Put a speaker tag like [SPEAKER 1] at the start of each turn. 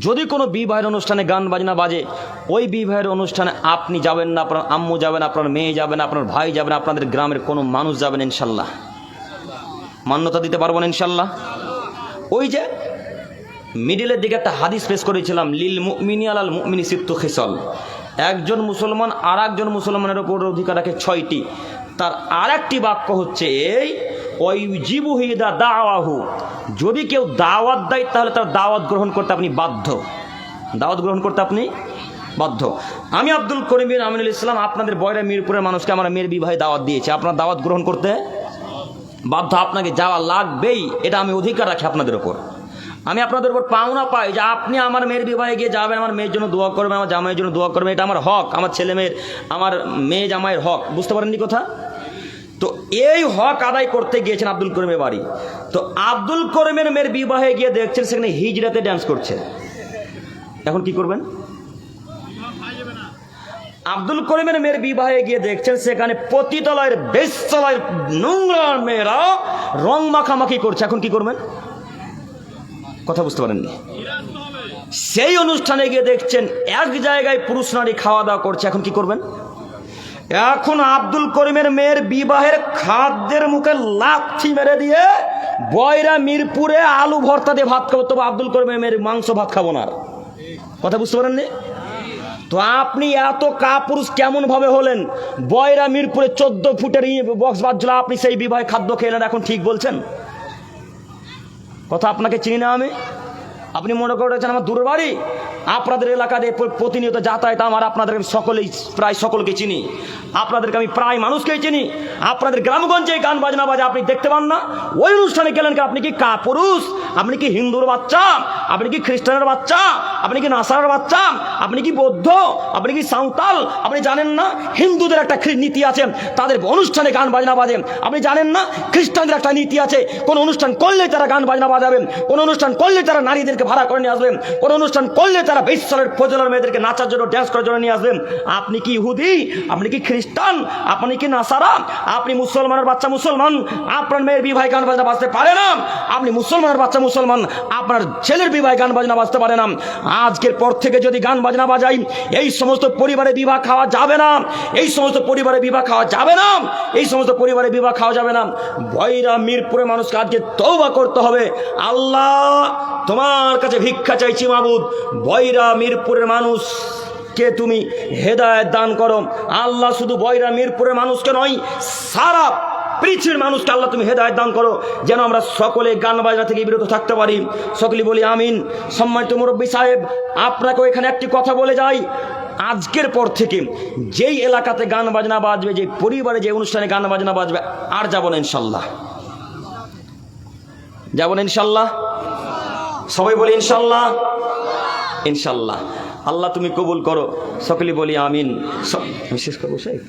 [SPEAKER 1] যদি কোনো বিবাহের অনুষ্ঠানে গান বাজনা বাজে, ওই বিবাহের অনুষ্ঠানে আপনি যাবেন না, আপনার আম্মু যাবেন আপনার মেয়ে যাবেন আপনার ভাই যাবেন আপনাদের গ্রামের কোনো মানুষ যাবেন ইনশাল্লাহ। মান্যতা দিতে পারবেন ইনশাল্লাহ। ওই যে মিডিলের দিকে একটা হাদিস পেশ করেছিলাম, লিল মুমিনি আলাল মুমিনি সিত্তু খেসল। একজন মুসলমান আর একজন মুসলমানের ওপর অধিকার রাখে ছয়টি। তার আর একটি বাক্য হচ্ছে এই ওই জিবু হিদা দাওয়াহু যদি কেউ দাওয়াত দেয়, তাহলে তার দাওয়াত গ্রহণ করতে আপনি বাধ্য। দাওয়াত গ্রহণ করতে আপনি বাধ্য। আমি আব্দুল করিম বিন আমিনুল ইসলাম, আপনাদের বয়রা মিরপুরের মানুষকে আমার মেয়ের বিবাহে দাওয়াত দিয়েছি। আপনার দাওয়াত গ্রহণ করতে বাধ্য, আপনাকে যাওয়া লাগবেই, এটা আমি অধিকার রাখি আপনাদের ওপর আমি আপনাদের উপর পাওনা পাই যে আপনি আমার মেয়ের বিবাহে গিয়ে যাবেন, আমার মেয়ের জন্য দোয়া করবেন, আমার জামাইয়ের জন্য দোয়া করবেন, এটা আমার হক, আমার ছেলে মেয়ের, আমার মেয়ে জামাইয়ের হক। বুঝতে পারেননি কথা? তো এই হক আদায় করতে গিয়েছেন আব্দুল করিমের বাড়ি। তো আব্দুল করিমের মেয়ের বিবাহে গিয়ে দেখছেন সেখানে হিজড়াতে ড্যান্স করছে। এখন কি করবেন? আব্দুল করিমের মেয়ের বিবাহে গিয়ে দেখছেন সেখানে পতিতলয়ের বেশতলয়ের নোংরা মেয়েরা রং মাখামাখি করছে। এখন কি করবেন? কথা বুঝতে পারেননি। সেই অনুষ্ঠানে গিয়ে দেখছেন এক জায়গায় পুরুষ নারী খাওয়া দাওয়া করছে। এখন কি করবেন? এখন আব্দুল করিমের মেয়ের বিবাহের খাদ্যের মুখে লাথি মেরে দিয়ে বয়রা মিরপুরে আলু ভর্তা দিয়ে ভাত খাব, তবে আব্দুল করিমের মেয়ের মাংস ভাত খাব না। কথা বুঝতে পারেননি? তো আপনি এত কাপুরুষ কেমন ভাবে হলেন? বয়রা মিরপুরে চোদ্দ ফুটের বক্স বাজছিল, আপনি সেই বিবাহে খাদ্য খেলেন, এখন ঠিক বলছেন? কথা আপনাকে চিনি না আমি। আপনি মনে করেছেন আমার দূর বাড়ি? আপনাদের এলাকাতে প্রতিনিয়ত যাতায়াত আমার, আপনাদের সকলেই, প্রায় সকলকে চিনি। আপনাদেরকে আমি প্রায় মানুষকেই চিনি। আপনাদের গ্রামগঞ্জে গান বাজনা বাজে আপনি দেখতে পান না। ওই অনুষ্ঠানে গেলেন কি? আপনি কি কাপুরুষ? আপনি কি হিন্দুর বাচ্চা? আপনি কি খ্রিস্টানের বাচ্চা? আপনি কি নাসারের বাচ্চা? আপনি কি বৌদ্ধ? আপনি কি সাঁওতাল? আপনি জানেন না? হিন্দুদের একটা নীতি আছে। তাদের অনুষ্ঠানে গান বাজনা বাজে। আপনি জানেন না? খ্রিস্টানদের একটা নীতি আছে। কোন অনুষ্ঠান করলে তারা গান বাজনা বাজাবেন কোন অনুষ্ঠান করলে তারা নারীদেরকে ভাড়া করে নিয়ে আসবেন কোন অনুষ্ঠান করলে তারা বিশ্বরের ফজলের মেয়েদেরকে নাচার জন্য ড্যান্স করার জন্য নিয়ে আসবেন আপনি কি ইহুদি? আপনি কি খ্রিস্টান? আপনি কি নাসারা? আপনি মুসলমানের বাচ্চা মুসলমান? আপনার মেয়ের বিবাহে গান বাজনা বাজতে পারে না? আপনি মুসলমানের বাচ্চা মুসলমান? আপনার ছেলের বিবাহে গান বাজনা বাজতে পারে না? আজকের পর থেকে যদি গান বাজনা বাজাই, এই সমস্ত পরিবারে বিবাহ খাওয়া যাবে না। এই সমস্ত পরিবারে বিবাহ খাওয়া যাবে না। এই সমস্ত পরিবারে বিবাহ খাওয়া যাবে না। বৈরা মিরপুরে মানুষকে আজকে তৌবা করতে হবে। আল্লাহ তোমার কাছে ভিক্ষা চাইছি মাবুদ। বৈরা মিরপুরের মানুষ কে তুমি? হেদায়ত দান করো। আল্লাহ শুধু বৈরা মিরপুরের মানুষকে নয়, সারা পৃথিবীর মানুষকে আল্লাহ তুমি হেদায়ত দান করো। যেন আমরা সকলে গান বাজনা থেকে বিরত থাকতে পারি। সকলে বলি আমিন। সম্মানিত মুরব্বী সাহেব, আপনাকে এখানে একটি কথা বলে যাই। আজকের পর থেকে যেই এলাকাতে গান বাজনা বাজবে যে পরিবারে যে অনুষ্ঠানে গান বাজনা বাজবে, আর যাব না ইনশাল্লাহ। যাব না ইনশাল্লাহ? সবাই বলি ইনশাল্লাহ? ইনশাল্লাহ। আল্লাহ তুমি কবুল করো। সকলে বলি আমিন। শেষ করব শেখ?